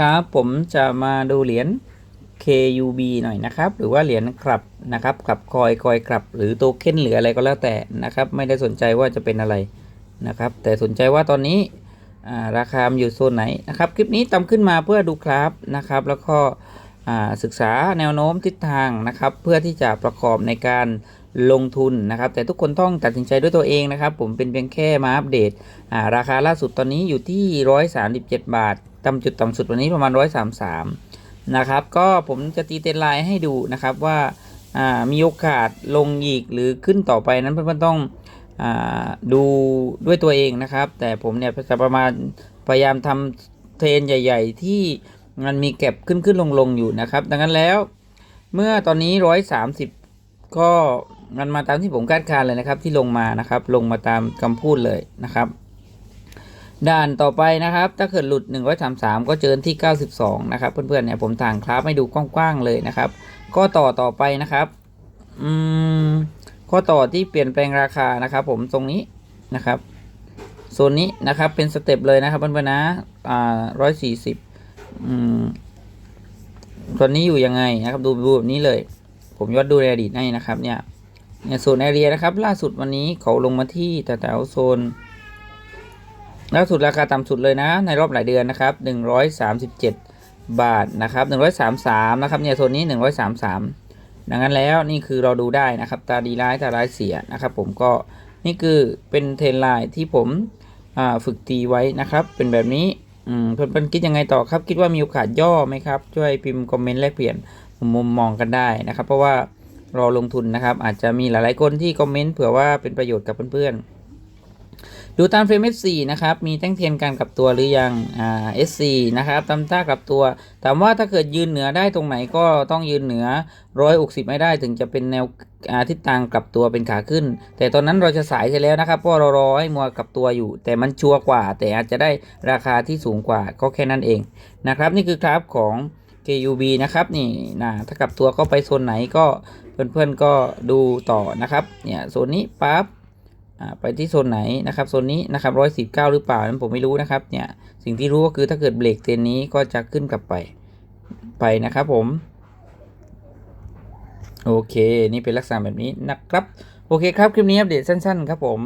ครับผมจะมาดูเหรียญ KUB หน่อยนะครับ หรือว่าเหรียญกลับนะครับกลับคอยคอยกลับ หรือโตเค็นหรืออะไรก็แล้วแต่นะครับ ไม่ได้สนใจว่าจะเป็นอะไรนะครับ แต่สนใจว่าตอนนี้ราคามอยู่โซนไหนนะครับ คลิปนี้ตำขึ้นมาเพื่อดูกราฟนะครับ แล้วก็ศึกษาแนวโน้มทิศทางนะครับ เพื่อที่จะประกอบในการลงทุนนะครับ แต่ทุกคนต้องตัดสินใจด้วยตัวเองนะครับ ผมเป็นเพียงแค่มาอัปเดตราคาล่าสุดตอนนี้อยู่ที่ 137 บาท ต่ำจุดต่ำสุดวันนี้ประมาณ 133 นะครับ ก็ผมจะตีเต็นไลน์ให้ดูนะครับว่าามีโอกาสลงอีกหรือขึ้นต่อไปนั้นเพื่อนๆต้องอดูด้วยตัวเองนะครับ แต่ผมเนี่ยจะประมาณพยายามทำเทรนใหญ่ ๆ ที่มันมีเก็บขึ้นขึ้นลงลงๆอยู่นะครับ ดังนั้นแล้วเมื่อตอนนี้ 130 ก็มันมาตามที่ผมคาดการเลยนะครับ ที่ลงมานะครับ ลงมาตามคำพูดเลยนะครับ ด่านต่อไปนะครับ ถ้าเกิดหลุด 133 ก็เจอที่ 92 นะครับ เพื่อนๆเนี่ยผมต่างคราฟให้ดูกว้างๆเลยนะครับก็ต่อต่อไปนะครับอืมข้อต่อที่เปลี่ยนแปลงราคานะครับ ผมตรงนี้นะครับโซนนี้นะครับเป็นสเต็ปเลยนะครับเพื่อนๆนะอ่าร้อยสี่สิบอืมตอนนี้อยู่ยังไงนะครับ ดูดูแบบนี้เลย ผมยอดดูในอดีตให้นะครับ เนี่ยเนี่ยโซนแอเรียนะครับ ล่าสุดวันนี้เขาลงมาที่แถวโซน ล่าสุดราคาต่ำสุดเลยนะ ในรอบหลายเดือนนะครับ 137 บาทนะครับ 133 นะครับเนี่ยโซนนี้ 133 ดังนั้นแล้วนี่คือเราดูได้นะครับ ตาดีร้ายตาร้ายเสียนะครับ ผมก็นี่คือเป็นเทรนไลน์ที่ผมฝึกตีไว้นะครับ เป็นแบบนี้เพื่อนๆคิดยังไงต่อครับ คิดว่ามีโอกาสย่อไหมครับ ช่วยพิมพ์คอมเมนต์แลกเปลี่ยนมุมมองกันได้นะครับ เพราะว่าเราลงทุนนะครับ อาจจะมีหลายๆคนที่คอมเมนต์เผื่อว่าเป็นประโยชน์กับเพื่อนๆ ดูตามเฟรม F4 นะครับ มีแท่งเทียนการกลับตัวหรือยัง อ่า S4 นะครับตามท่ากับตัว ถามว่าถ้าเกิดยืนเหนือได้ตรงไหนก็ต้องยืนเหนือ 160 ไม่ได้ถึงจะเป็นแนวอาทิศทางกลับตัวเป็นขาขึ้น แต่ตอนนั้นเราจะสายเสร็จแล้วนะครับเพราะเรารอให้มัวกลับตัวอยู่ แต่มันชัวร์กว่า แต่อาจจะได้ราคาที่สูงกว่าก็แค่นั้นเองนะครับ นี่คือกราฟของ KUB นะครับนี่นะถ้ากลับตัวก็ไปโซนไหนก็เพื่อนๆก็ดูต่อนะครับเนี่ยโซนนี้ปั๊บ ไปที่โซนไหนนะครับโซนนี้นะครับร้อยสิบเก้าหรือเปล่านั้นผมไม่รู้นะครับเนี่ยสิ่งที่รู้ก็คือถ้าเกิดเบรกเซนนี้ก็จะขึ้นกลับไปไปนะครับผม โอเค นี่เป็นลักษณะแบบนี้นะครับ โอเคครับ คลิปนี้อัปเดตสั้น ๆ ครับผม